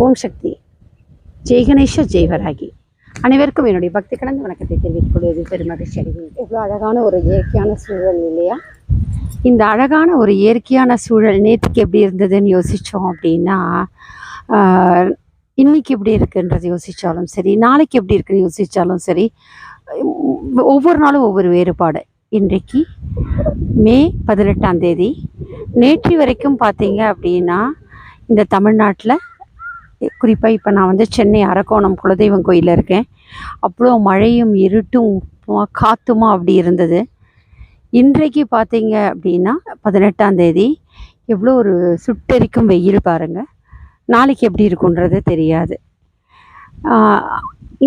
ஓம் சக்தி. ஜெய் கணேஷ ஜெய்வராகி அனைவருக்கும் என்னுடைய பக்தி கலந்த வணக்கத்தை தெரிவித்துக் கொள்வது பெருமகிழ்ச்சி அடைகிறேன். எவ்வளோ அழகான ஒரு இயற்கையான சூழல் இல்லையா? இந்த அழகான ஒரு இயற்கையான சூழல் நேற்றுக்கு எப்படி இருந்ததுன்னு யோசித்தோம் அப்படின்னா ஆஹ், இன்னைக்கு எப்படி இருக்குன்றது யோசித்தாலும் சரி நாளைக்கு எப்படி இருக்குன்னு யோசித்தாலும் சரி ஒவ்வொரு நாளும் ஒவ்வொரு வேறுபாடு. இன்றைக்கு மே பதினெட்டாம் தேதி. நேற்று வரைக்கும் பார்த்தீங்க அப்படின்னா இந்த தமிழ்நாட்டில் குறிப்பாக இப்போ நான் வந்து சென்னை அரக்கோணம் குலதெய்வம் கோயிலில் இருக்கேன். அவ்வளோ மழையும் இருட்டும் காற்றுமா அப்படி இருந்தது. இன்றைக்கு பார்த்தீங்க அப்படின்னா பதினெட்டாம் தேதி. எவ்வளோ ஒரு சுட்டெரிக்கும் வெயில் பாருங்கள் நாளைக்கு எப்படி இருக்குன்றது தெரியாது.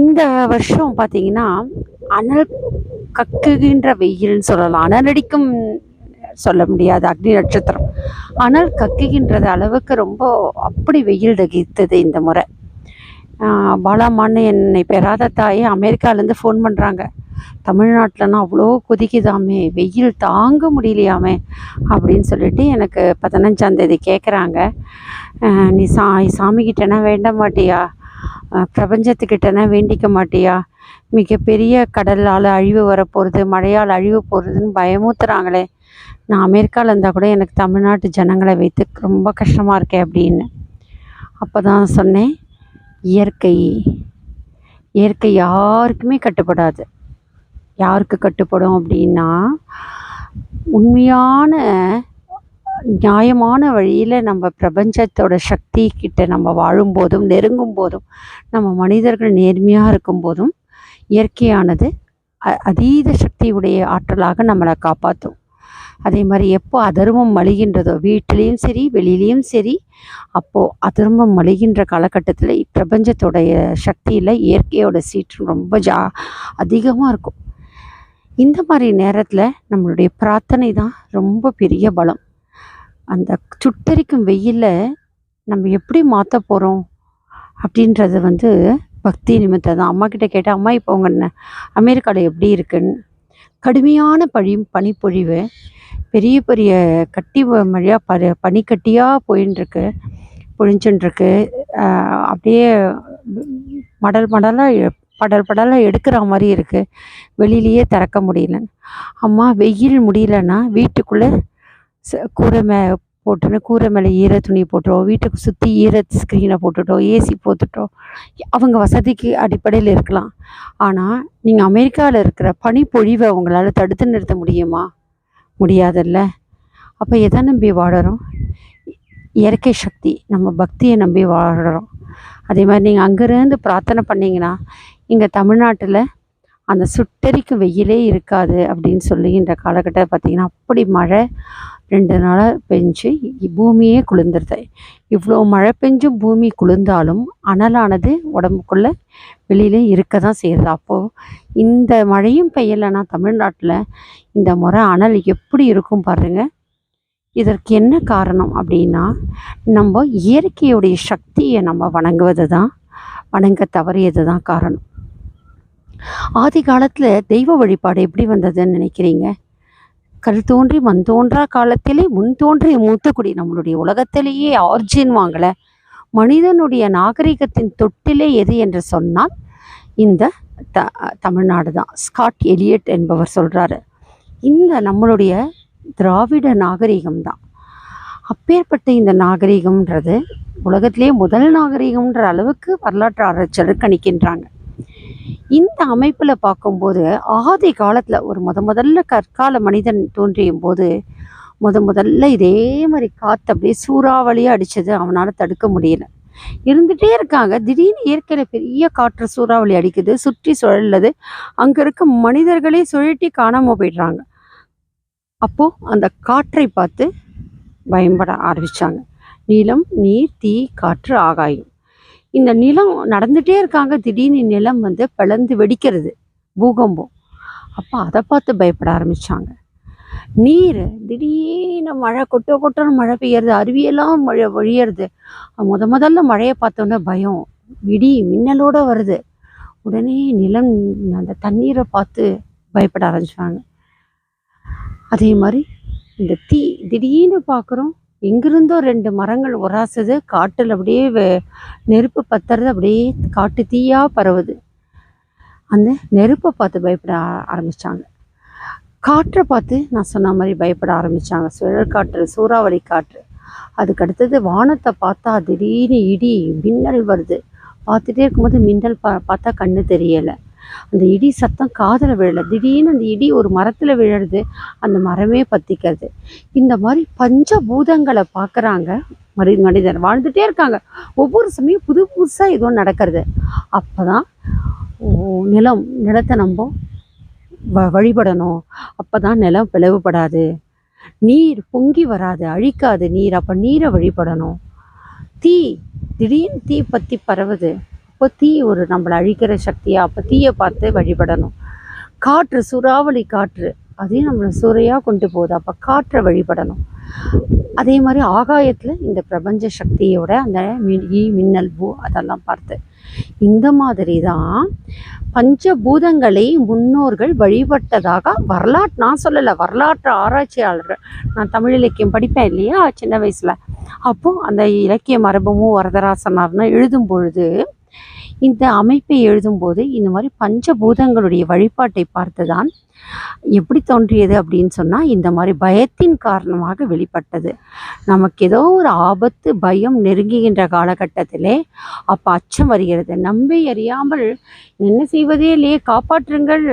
இந்த வருஷம் பார்த்திங்கன்னா அனல் கக்குகின்ற வெயில்னு சொல்லலாம். அனலடிக்கும் சொல்ல முடியாது அக்னி நட்சத்திரம். ஆனால் கக்குகின்றது அளவுக்கு ரொம்ப அப்படி வெயில் தகித்தது இந்த முறை. பாலாமான்னு என்னை பெறாத தாயே அமெரிக்காலேருந்து ஃபோன் பண்ணுறாங்க தமிழ்நாட்டிலனா அவ்வளோ கொதிக்குதாமே வெயில் தாங்க முடியலையாமே அப்படின்னு சொல்லிட்டு எனக்கு பதினஞ்சாந்தேதி கேட்குறாங்க நீ சா சாமிக்கிட்டனா வேண்ட மாட்டியா? பிரபஞ்சத்துக்கிட்டனா வேண்டிக்க மாட்டியா? மிகப்பெரிய கடலால் அழிவு வரப்போகிறது மழையால் அழிவு போகிறதுன்னு பயமூத்துறாங்களே நான் அமெரிக்காவில் இருந்தால் கூட எனக்கு தமிழ்நாட்டு ஜனங்களை வைத்து ரொம்ப கஷ்டமாக இருக்கேன் அப்படின்னு. அப்போ தான் சொன்னேன் இயற்கை இயற்கை யாருக்குமே கட்டுப்படாது. யாருக்கு கட்டுப்படும் அப்படின்னா உண்மையான நியாயமான வழியில் நம்ம பிரபஞ்சத்தோட சக்தி கிட்ட நம்ம வாழும்போதும் நெருங்கும் போதும் நம்ம மனிதர்கள் நேர்மையாக இருக்கும்போதும் இயற்கையானது அ- அதீத சக்தியுடைய ஆற்றலாக நம்மளை காப்பாற்றும் அதே மாதிரி எப்போ அதர்மம் மலிகின்றதோ வீட்டிலையும் சரி வெளியிலையும் சரி அப்போது அதர்மம் மலிகின்ற காலகட்டத்தில் பிரபஞ்சத்தோடைய சக்தியில் இயற்கையோட சீற்றம் ரொம்ப ஜா அதிகமாக இருக்கும். இந்த மாதிரி நேரத்தில் நம்மளுடைய பிரார்த்தனை தான் ரொம்ப பெரிய பலம். அந்த சுட்டரிக்கும் வெயிலில் நம்ம எப்படி மாற்ற போகிறோம் அப்படின்றது வந்து பக்தி நிமித்தம் தான். அம்மா கிட்ட அம்மா இப்போ உங்கள் அமெரிக்காவில் எப்படி இருக்குன்னு? கடுமையான பழி பனிப்பொழிவு பெரிய பெரிய கட்டி மழையாக ப பனிக்கட்டியாக போயின்னு இருக்கு அப்படியே மடல் மடலாக படல் படலாக எடுக்கிற மாதிரி இருக்குது வெளியிலேயே திறக்க முடியல. அம்மா வெயில் முடியலன்னா வீட்டுக்குள்ளே ச- கூரை மே போட்டுன்னு கூரை மேலே ஈர துணி போட்டுரும் வீட்டுக்கு சுற்றி ஈர ஸ்க்ரீனை போட்டுட்டோம் ஏசி போட்டுட்டோம் அவங்க வசதிக்கு அடிப்படையில் இருக்கலாம். ஆனால் நீங்கள் அமெரிக்காவில் இருக்கிற பனிப்பொழிவை உங்களால் தடுத்து நிறுத்த முடியுமா? முடியாதுல்ல? அப்போ எதை நம்பி வாழறோம்? இயற்கை சக்தி நம்ம பக்தியை நம்பி வாழறோம். அதே மாதிரி நீங்கள் அங்கேருந்து பிரார்த்தனை பண்ணிங்கன்னா இங்கே தமிழ்நாட்டில் அந்த சுட்டரிக்கும் வெயிலே இருக்காது அப்படின்னு சொல்லுகின்ற காலகட்டத்தை பார்த்திங்கன்னா அப்படி மழை ரெண்டு நாளாக பெஞ்சு பூமியே குளிர்ந்துருது. இவ்வளோ மழை பெஞ்சும் பூமி குளிர்ந்தாலும் அனலானது உடம்புக்குள்ளே வெளியிலே இருக்க தான் செய்யுது. அப்போது இந்த மழையும் பெய்யலைன்னா தமிழ்நாட்டில் இந்த முறை அனல் எப்படி இருக்கும் பாருங்கள் இதற்கு என்ன காரணம் அப்படின்னா நம்ம இயற்கையுடைய சக்தியை நம்ம வணங்குவது தான் வணங்க தவறியது தான் காரணம். ஆதி காலத்தில் தெய்வ வழிபாடு எப்படி வந்ததுன்னு நினைக்கிறீங்க? கல் தோன்றி மண் தோன்றா காலத்திலே முன் தோன்றிய மூத்தக்குடி. நம்மளுடைய உலகத்திலேயே ஆர்ஜின் வாங்கல. மனிதனுடைய நாகரிகத்தின் தொட்டிலே எது என்று சொன்னால் இந்த த தமிழ்நாடு தான் ஸ்காட் எலியட் என்பவர் சொல்கிறாரு இந்த நம்மளுடைய திராவிட நாகரிகம் தான் அப்பேற்பட்ட இந்த நாகரிகம்ன்றது உலகத்திலே முதல் நாகரிகம்ன்ற அளவுக்கு வரலாற்று ஆராய்ச்சியாளர் கணிக்கின்றாங்க. இந்த அமைப்பில் பார்க்கும்போது ஆதி காலத்தில் ஒரு முத முதல்ல கற்கால மனிதன் தோன்றியும் போது முத முதல்ல இதே மாதிரி காற்று அப்படியே சூறாவளியாக அடித்தது அவனால் தடுக்க முடியல. இருந்துகிட்டே இருக்காங்க. திடீர்னு இயற்கையில் பெரிய காற்று சூறாவளி அடிக்குது சுற்றி சுழல்லது அங்கே இருக்க மனிதர்களே சுழட்டி காணாமல் போயிடுறாங்க. அப்போது அந்த காற்றை பார்த்து பயன்பட ஆரம்பித்தாங்க நீளம் நீர் தீ காற்று ஆகாயம். இந்த நிலம் நடந்துகிட்டே இருக்காங்க. திடீர்னு நிலம் வந்து பிளந்து வெடிக்கிறது பூகம்பம். அப்போ அதை பார்த்து பயப்பட ஆரம்பித்தாங்க நீர் திடீர்னு மழை கொட்ட கொட்டன்னு மழை பெய்யறது அருவியெல்லாம் மழை வழியறது. முத முதல்ல மழையை பார்த்தோன்னே பயம். இடி மின்னலோட வருது. உடனே நிலம் அந்த தண்ணீரை பார்த்து பயப்பட ஆரம்பிச்சாங்க. அதே மாதிரி இந்த தீ திடீர்னு பார்க்குறோம். எங்கிருந்தோ ரெண்டு மரங்கள் உராசுது காட்டில் அப்படியே நெருப்பு பத்துறது அப்படியே காட்டு தீயாக பரவுது. அந்த நெருப்பை பார்த்து பயப்பட ஆரம்பித்தாங்க காற்றை பார்த்து நான் சொன்ன மாதிரி பயப்பட ஆரம்பித்தாங்க சுழல் காற்று சூறாவளி காற்று. அதுக்கு அடுத்தது வானத்தை பார்த்தா திடீர்னு இடி மின்னல் வருது. பார்த்துட்டே இருக்கும்போது மின்னல் பா பார்த்தா கண்ணு தெரியலை. அந்த இடி சத்தம் காதில் விழலை. திடீர்னு அந்த இடி ஒரு மரத்தில் விழுறது அந்த மரமே பத்திக்கிறது. இந்த மாதிரி பஞ்சபூதங்களை பார்க்குறாங்க மனி மனிதன் வாழ்ந்துட்டே இருக்காங்க. ஒவ்வொரு சமயம் புது புதுசாக ஏதோ நடக்கிறது. அப்போ தான் நிலம் நிலத்தை நம்ம வ வழிபடணும். அப்போ தான் நிலம் பிளவுபடாது. நீர் பொங்கி வராது அழிக்காது நீர். அப்போ நீரை வழிபடணும். தீ திடீர்னு தீ பற்றி பரவுது. அப்போ தீ ஒரு நம்மளை அழிக்கிற சக்தியாக அப்போ தீயை பார்த்து வழிபடணும். காற்று சூறாவளி காற்று அதையும் நம்மளை சூறையாக கொண்டு போகுது. அப்போ காற்றை வழிபடணும். அதே மாதிரி ஆகாயத்தில் இந்த பிரபஞ்ச சக்தியோட அந்த மி- ஈ மின்னல் பூ அதெல்லாம் பார்த்து. இந்த மாதிரி தான் பஞ்சபூதங்களை முன்னோர்கள் வழிபட்டதாக வரலாற்று நான் சொல்லலை வரலாற்று ஆராய்ச்சியாளர்கள் நான் தமிழ் இலக்கியம் படிப்பேன் இல்லையா சின்ன வயசில். அப்போது அந்த இலக்கிய மரபமும் வரதராசனார்னு எழுதும் பொழுது இந்த அமைப்பை எழுதும்போது இந்த மாதிரி பஞ்சபூதங்களுடைய வழிபாட்டை பார்த்துதான் எப்படி தோன்றியது அப்படின்னு சொன்னால் இந்த மாதிரி பயத்தின் காரணமாக வெளிப்பட்டது. நமக்கு ஏதோ ஒரு ஆபத்து பயம் நெருங்குகின்ற காலகட்டத்திலே அப்போ அச்சம் வருகிறது. நம்பி அறியாமல் என்ன செய்வதே இல்லையே காப்பாற்றுங்கள்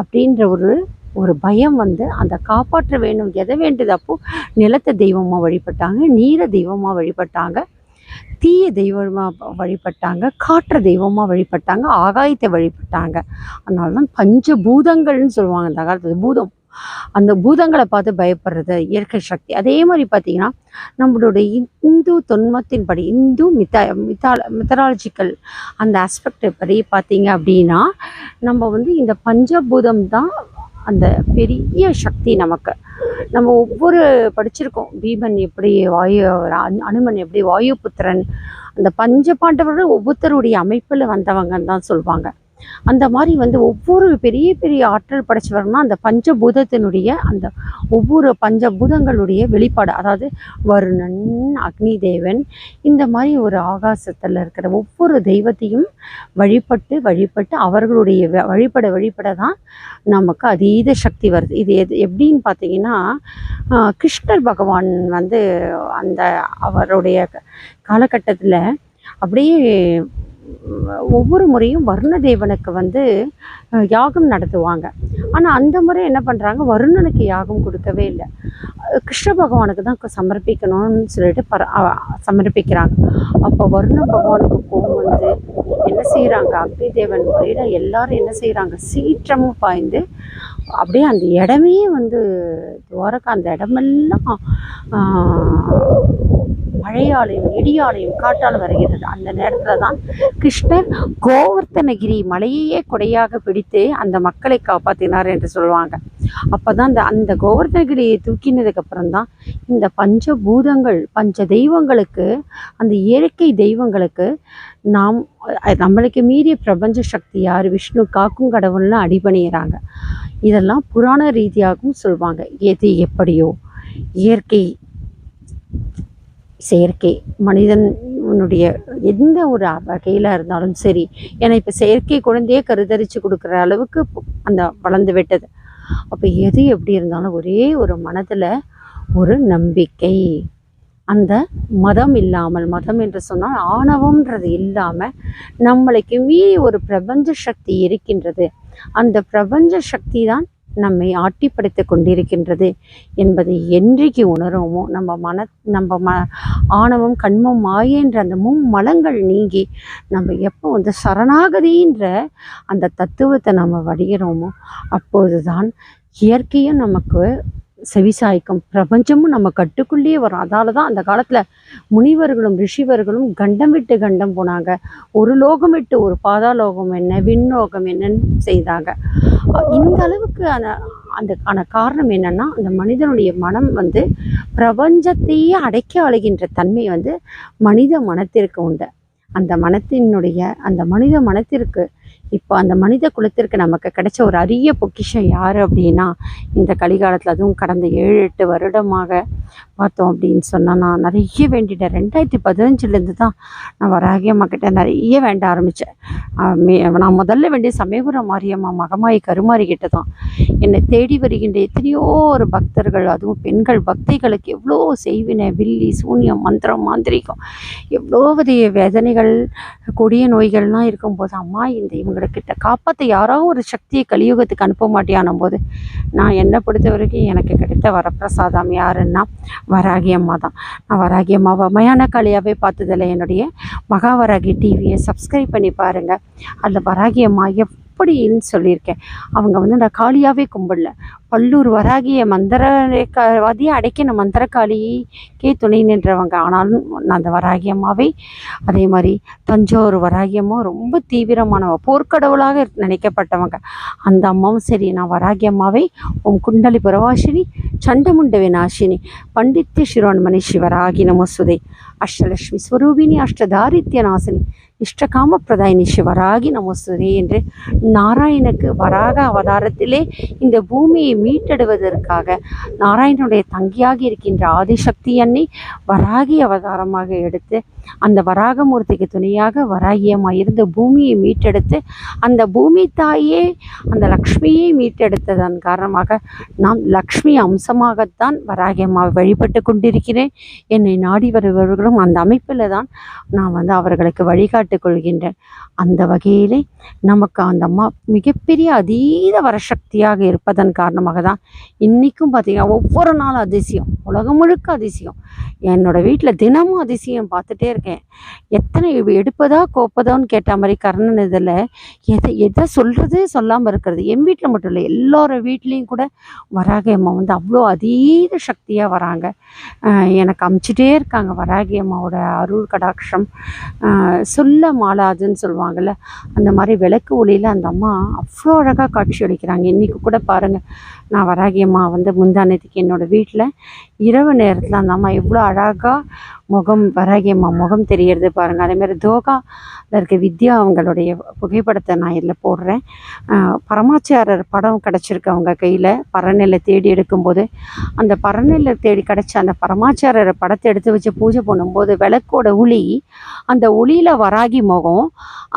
அப்படின்ற ஒரு ஒரு பயம் வந்து அந்த காப்பாற்ற வேணும் எதை வேண்டியது அப்போ? நிலத்தை தெய்வமாக வழிபட்டாங்க நீரை தெய்வமாக வழிபட்டாங்க. தீய தெய்வமாக வழிபட்டாங்க காற்று தெய்வமாக வழிபட்டாங்க ஆகாயத்தை வழிபட்டாங்க. அதனால தான் பஞ்சபூதங்கள்னு சொல்லுவாங்க அந்த காலத்தில் பூதம். அந்த பூதங்களை பார்த்து பயப்படுறது இயற்கை சக்தி. அதே மாதிரி பார்த்தீங்கன்னா நம்மளுடைய இந்து தொன்மத்தின்படி இந்து மித்தா மித்தால மித்தராலஜிக்கல் அந்த ஆஸ்பெக்ட் படி பார்த்தீங்க அப்படின்னா நம்ம வந்து இந்த பஞ்சபூதம் தான் அந்த பெரிய சக்தி நமக்கு. நம்ம ஒவ்வொரு படிச்சிருக்கோம். பீமன் எப்படி வாயு அனுமன் எப்படி வாயு புத்திரன் அந்த பஞ்ச பாண்டவர்கள் ஒவ்வொருத்தருடைய அமைப்பில் வந்தவங்கன்னு தான் சொல்லுவாங்க அந்த மாதிரி வந்து ஒவ்வொரு பெரிய பெரிய ஆற்றல் படைச்சவர்னா அந்த பஞ்சபூதத்தினுடைய அந்த ஒவ்வொரு பஞ்சபூதங்களுடைய வெளிப்பாடு. அதாவது வருணன் அக்னி தேவன் இந்த மாதிரி ஒரு ஆகாசத்தில் இருக்கிற ஒவ்வொரு தெய்வத்தையும் வழிபட்டு வழிபட்டு அவர்களுடைய வ- வழிபட வழிபட தான் நமக்கு அதீத சக்தி வருது. இது எது எப்படின்னு பார்த்தீங்கன்னா கிருஷ்ணர் பகவான் வந்து அந்த அவருடைய காலகட்டத்தில் அப்படியே ஒவ்வொரு முறையும் வருண தேவனுக்கு வந்து யாகம் நடத்துவாங்க. ஆனால் அந்த முறை என்ன பண்ணுறாங்க வருணனுக்கு யாகம் கொடுக்கவே இல்லை. கிருஷ்ண பகவானுக்கு தான் சமர்ப்பிக்கணும்னு சொல்லிட்டு பர சமர்ப்பிக்கிறாங்க. அப்போ வருண பகவானுக்கு கோவம் வந்து என்ன செய்கிறாங்க அக்னி தேவன் முறையில் எல்லாரும் என்ன செய்கிறாங்க சீற்றமும் பாய்ந்து அப்படியே அந்த இடமே வந்து துவாரகா அந்த இடமெல்லாம் மழையாலையும் இடியாலையும் காற்றால் வருகிறது. அந்த நேரத்தில் தான் கிருஷ்ணர் கோவர்த்தனகிரி மலையையே கொடையாக பிடித்து அந்த மக்களை காப்பாற்றினார் என்று சொல்லுவாங்க. அப்போ தான் அந்த அந்த கோவர்த்தனகிரியை தூக்கினதுக்கப்புறம் தான் இந்த பஞ்சபூதங்கள் பஞ்ச தெய்வங்களுக்கு அந்த இயற்கை தெய்வங்களுக்கு நாம் நம்மளுக்கு மீறிய பிரபஞ்ச சக்தி யார்? விஷ்ணு காக்கும் கடவுள்னு அடிபணிகிறாங்க இதெல்லாம் புராண ரீதியாகவும் சொல்லுவாங்க எது எப்படியோ இயற்கை செயற்கை. மனிதனுடைய எந்த ஒரு வகையில் இருந்தாலும் சரி ஏன்னா இப்போ செயற்கை குழந்தையே கருதரிச்சு கொடுக்குற அளவுக்கு அந்த வளர்ந்து விட்டது. அப்போ எது எப்படி இருந்தாலும் ஒரே ஒரு மனதில் ஒரு நம்பிக்கை. அந்த மதம் இல்லாமல் மதம் என்று சொன்னால் ஆணவம்ன்றது இல்லாமல் நம்மளுக்கு மீறி ஒரு பிரபஞ்ச சக்தி இருக்கின்றது. அந்த பிரபஞ்ச சக்தி தான் நம்மை ஆட்டிப்படைத்து கொண்டிருக்கின்றது என்பதை என்றைக்கு உணரோமோ நம்ம மன நம்ம ம ஆணவம் கண்மம் மாயன்ற அந்த மும்மலங்கள் நீங்கி நம்ம எப்போ வந்து சரணாகதின்ற அந்த தத்துவத்தை நம்ம வடிகிறோமோ அப்போதுதான் இயற்கையும் நமக்கு செவிசாய்க்கும். பிரபஞ்சமும் நம்ம கட்டுக்குள்ளேயே வரும். அதால தான் அந்த காலத்தில் முனிவர்களும் ரிஷிவர்களும் கண்டம் விட்டு கண்டம் போனாங்க. ஒரு லோகம் விட்டு ஒரு பாதாலோகம் என்ன விண்ணோகம் என்னன்னு செய்தாங்க. இந்த அளவுக்கு அந்த அதுக்கான காரணம் என்னென்னா அந்த மனிதனுடைய மனம் வந்து பிரபஞ்சத்தையே அடைக்க அழுகின்ற தன்மை வந்து மனித மனத்திற்கு உண்டு. அந்த மனத்தினுடைய அந்த மனித மனத்திற்கு இப்போ அந்த மனித குலத்திற்கு நமக்கு கிடைச்ச ஒரு அரிய பொக்கிஷம் யார் அப்படின்னா இந்த கலிகாலத்தில் அதுவும் கடந்த ஏழு எட்டு வருடமாக பார்த்தோம் அப்படின்னு சொன்னால் நான் நிறைய வேண்டிட்டேன். ரெண்டாயிரத்தி பதினஞ்சுலேருந்து தான் நான் வராகியம்மா கிட்ட நிறைய வேண்ட ஆரம்பித்தேன் நான் முதல்ல வேண்டிய சமயபுரம் மாரியம்மா மகமாயி கருமாரி கிட்ட தான் என்னை தேடி வருகின்ற எத்தனையோ ஒரு பக்தர்கள் அதுவும் பெண்கள் பக்திகளுக்கு எவ்வளோ செய்வினை வில்லி சூன்யம் மந்திரம் மாந்திரிகம் எவ்வளோ விதைய வேதனைகள் கொடிய நோய்கள்லாம் இருக்கும்போது அம்மா இந்த இவங்கக்கிட்ட காப்பாற்ற யாரோ ஒரு சக்தியை கலியுகத்துக்கு அனுப்ப மாட்டியானும் போது நான் என்னை பொறுத்த வரைக்கும் எனக்கு கிடைத்த வரப்பிரசாதம் யாருன்னா வராகி அம்மா தான். நான் வராகி அம்மாவை மயான காளியாகவே பார்த்ததில்ல. என்னுடைய மகாவராகி டிவியை சப்ஸ்கிரைப் பண்ணி பாருங்கள் அதில் வராகி அம்மா எப்படின்னு சொல்லியிருக்கேன். அவங்க வந்து நான் காளியாகவே கும்பிடல. பல்லூர் வராகிய மந்திரவாதியை அடைக்கின மந்திரக்காளிக்கே துணை நின்றவங்க. ஆனாலும் நான் அந்த வராகி அதே மாதிரி தஞ்சாவூர் வராகி அம்மா ரொம்ப தீவிரமானவன் போர்க்கடவுளாக நினைக்கப்பட்டவங்க. அந்த அம்மாவும் சரி நான் வராகி உம் குண்டலி புரவாசினி சண்டமுண்ட விநாசினி பண்டித்ய சிரோன்மணி சிவராகி நமசுதை அஷ்டலட்சுமி ஸ்வரூபினி அஷ்டதாரித்ய நாசினி இஷ்டகாம பிரதாயினி சிவராகி நமசுதே என்று நாராயணுக்கு வராக அவதாரத்திலே இந்த பூமியை மீட்டெடுவதற்காக நாராயணனுடைய தங்கியாக இருக்கின்ற ஆதிசக்தி அன்னை வராகி அவதாரமாக எடுத்து அந்த வராகமூர்த்திக்கு துணையாக வராகியம்மா இருந்த பூமியை மீட்டெடுத்து அந்த பூமி தாயே அந்த லக்ஷ்மியை மீட்டெடுத்ததன் காரணமாக நாம் லக்ஷ்மி அம்சமாகத்தான் வராகியமாக வழிபட்டு கொண்டிருக்கிறேன். என்னை நாடி வருபவர்களும் அந்த அமைப்பில் தான் நான் வந்து அவர்களுக்கு வழிகாட்டு கொள்கின்றேன். அந்த வகையிலே நமக்கு அந்த அம்மா மிகப்பெரிய அதீத வரசக்தியாக இருப்பதன் காரணமாக தான் இன்றைக்கும் பார்த்திங்கன்னா ஒவ்வொரு நாளும் அதிசயம் உலகம் முழுக்க அதிசயம். என்னோடய வீட்டில் தினமும் அதிசயம் பார்த்துட்டே இருக்கேன். எத்தனை எடுப்பதா கோப்பதான்னு கேட்ட மாதிரி கர்ணன் இதில் எதை எதை சொல்கிறது சொல்லாமல் இருக்கிறது. என் வீட்டில் மட்டும் இல்லை எல்லாரோட வீட்லேயும் கூட வராகி அம்மா வந்து அவ்வளோ அதீத சக்தியாக வராங்க. எனக்கு அமுச்சிட்டே இருக்காங்க வராகி அம்மாவோட அருள் கடாட்சம். சொல்ல மாலாதுன்னு சொல்லுவாங்கள்ல அந்த மாதிரி விளக்கு ஒளியில் அந்த அம்மா அவ்வளோ அழகாக காட்சி அளிக்கிறாங்க. இன்றைக்கி கூட பாருங்கள் நான் வராகி அம்மா வந்து முந்தானத்துக்கு என்னோடய வீட்டில் இரவு நேரத்தில் அந்த அம்மா எவ்வளோ அழகாக முகம் வராகி அம்மா முகம் தெரியறது பாருங்கள் அதேமாதிரி தோகா இருக்க வித்யா அவங்களுடைய புகைப்படத்தை நான் இதில் போடுறேன். பரமாச்சாரர் படம் கிடச்சிருக்கு அவங்க கையில். பரநெல்லை தேடி எடுக்கும்போது அந்த பரநெல்லை தேடி கிடச்ச அந்த பரமாச்சாரர் படத்தை எடுத்து வச்சு பூஜை பண்ணும்போது விளக்கோட ஒளி அந்த ஒளியில் வராகி முகம்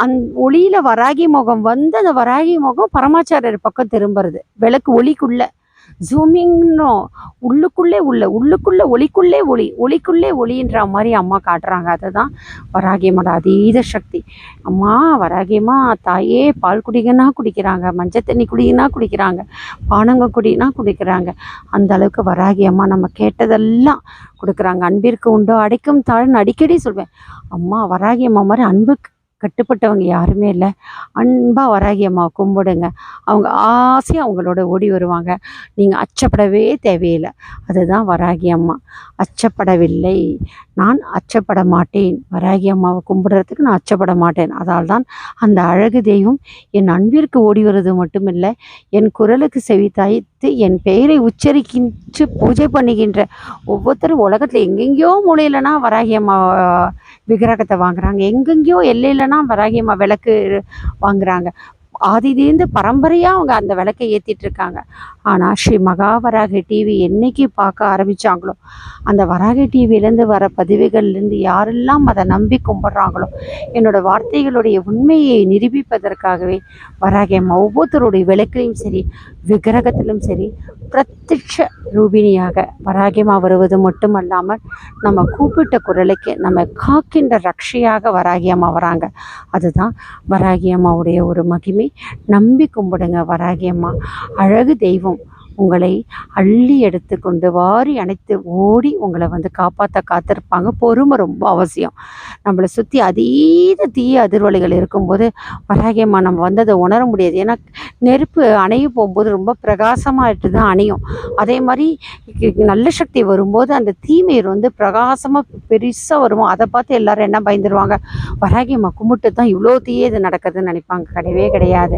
அந் ஒளியில் வராகி முகம் வந்து அந்த வராகி முகம் பரமாச்சாரர் பக்கம் திரும்புறது. விளக்கு ஒளிக்குள்ளே. ஜூமிங்னோ உள்ளுக்குள்ளே உள்ள உள்ளுக்குள்ளே ஒளிக்குள்ளே ஒளி ஒளிக்குள்ளே ஒளின்ற மாதிரி அம்மா காட்டுறாங்க. அதுதான் வராகியமோட அதீத சக்தி. அம்மா வராகியமா தாயே பால் குடிங்கன்னா குடிக்கிறாங்க மஞ்சள் தண்ணி குடிங்கன்னா குடிக்கிறாங்க பானங்க குடினா குடிக்கிறாங்க. அந்த அளவுக்கு வராகி அம்மா நம்ம கேட்டதெல்லாம் கொடுக்குறாங்க. அன்பிற்கு உண்டோ அடைக்கும் தாழ்னு அடிக்கடி சொல்வேன். அம்மா வராகி அம்மா மாதிரி அன்புக்கு கட்டுப்பட்டவங்க யாருமே இல்லை. அன்பாக வராகி அம்மா கும்பிடுங்க. அவங்க ஆசையாக அவங்களோட ஓடி வருவாங்க. நீங்கள் அச்சப்படவே தேவையில்லை. அதுதான் வராகி அம்மா. அச்சப்படவில்லை. நான் அச்சப்பட மாட்டேன். வராகி அம்மாவை கும்பிடுறதுக்கு நான் அச்சப்பட மாட்டேன். அதால் தான் அந்த அழகு தெய்வம் என் அன்பிற்கு ஓடி வருவது மட்டுமில்லை என் குரலுக்கு செவி தாய்த்து என் பெயரை உச்சரிக்கின்று பூஜை பண்ணுகின்ற ஒவ்வொருத்தரும் உலகத்தில் எங்கெங்கேயோ மூலையிலனா வராகி அம்மா விக்கிரகத்தை வாங்குறாங்க. எங்கெங்கேயோ எல்லையிலனா வராகி அம்மா விளக்கு வாங்குறாங்க. ஆதிதேந்து பரம்பரையாக அவங்க அந்த விளக்கை ஏற்றிட்டு இருக்காங்க ஆனால் ஸ்ரீ மகாவராகி டிவி என்னைக்கு பார்க்க ஆரம்பித்தாங்களோ அந்த வராகி டிவிலேருந்து வர பதிவுகள்லேருந்து யாரெல்லாம் அதை நம்பி கும்பிட்றாங்களோ என்னோடய வார்த்தைகளுடைய உண்மையை நிரூபிப்பதற்காகவே வராகி அம்மா ஒவ்வொருத்தருடைய விளக்குலையும் சரி விக்கிரகத்திலும் சரி பிரத்யட்ச ரூபிணியாக வராகியமாக வருவது மட்டுமல்லாமல் நம்ம கூப்பிட்ட குரலுக்கு நம்ம காக்கின்ற ரக்ஷையாக வராகியமாக வராங்க அதுதான் வராகியம்மாவுடைய ஒரு மகிமை. நம்பி கும்பிடுங்க வராகியம்மா. அழகு தெய்வம். உங்களை அள்ளி எடுத்து கொண்டு வாரி அணைத்து ஓடி உங்களை வந்து காப்பாற்ற காத்திருப்பாங்க. பொறுமை ரொம்ப அவசியம். நம்மளை சுற்றி அதீத தீய அதிர்வலைகள் இருக்கும்போது வராகியம்மா நம்ம வந்ததை உணர முடியாது. ஏன்னா நெருப்பு அணைய போகும்போது ரொம்ப பிரகாசமாகிட்டு தான் அணையும். அதே மாதிரி நல்ல சக்தி வரும்போது அந்த தீமையர் வந்து பிரகாசமாக பெருசாக வரும்? அதை பார்த்து எல்லாரும் என்ன பயந்துருவாங்க? வராகியம்மா கும்பிட்டு தான் இவ்வளோ தீய இது நடக்குதுன்னு நினைப்பாங்க. கிடையவே கிடையாது.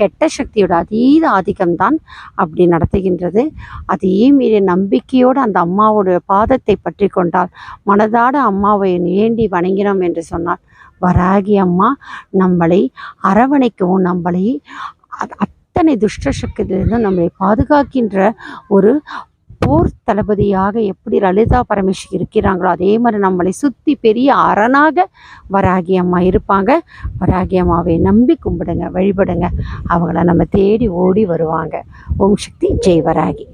கெட்ட சக்தியோட அதீத ஆதிக்கம்தான் அப்படி நடத்துகின்றது அதையே மீறி நம்பிக்கையோடு அந்த அம்மாவோட பாதத்தை பற்றி கொண்டால் மனதாட அம்மாவை ஏண்டி வணங்கினோம் என்று சொன்னால் வராகி அம்மா நம்மளை அரவணைக்கவும் நம்மளை அத்தனை துஷ்ட சக்தியிலிருந்து நம்மளை பாதுகாக்கின்ற ஒரு போர் தளபதியாக எப்படி லலிதா பரமேஸ்வரி இருக்கிறாங்களோ அதே மாதிரி நம்மளை சுற்றி பெரிய அரணாக வராகி அம்மா இருப்பாங்க. வராகி அம்மாவை நம்பி கும்பிடுங்க வழிபடுங்க. அவங்கள நம்ம தேடி ஓடி வருவாங்க. ஓம் சக்தி ஜெய் வராகி.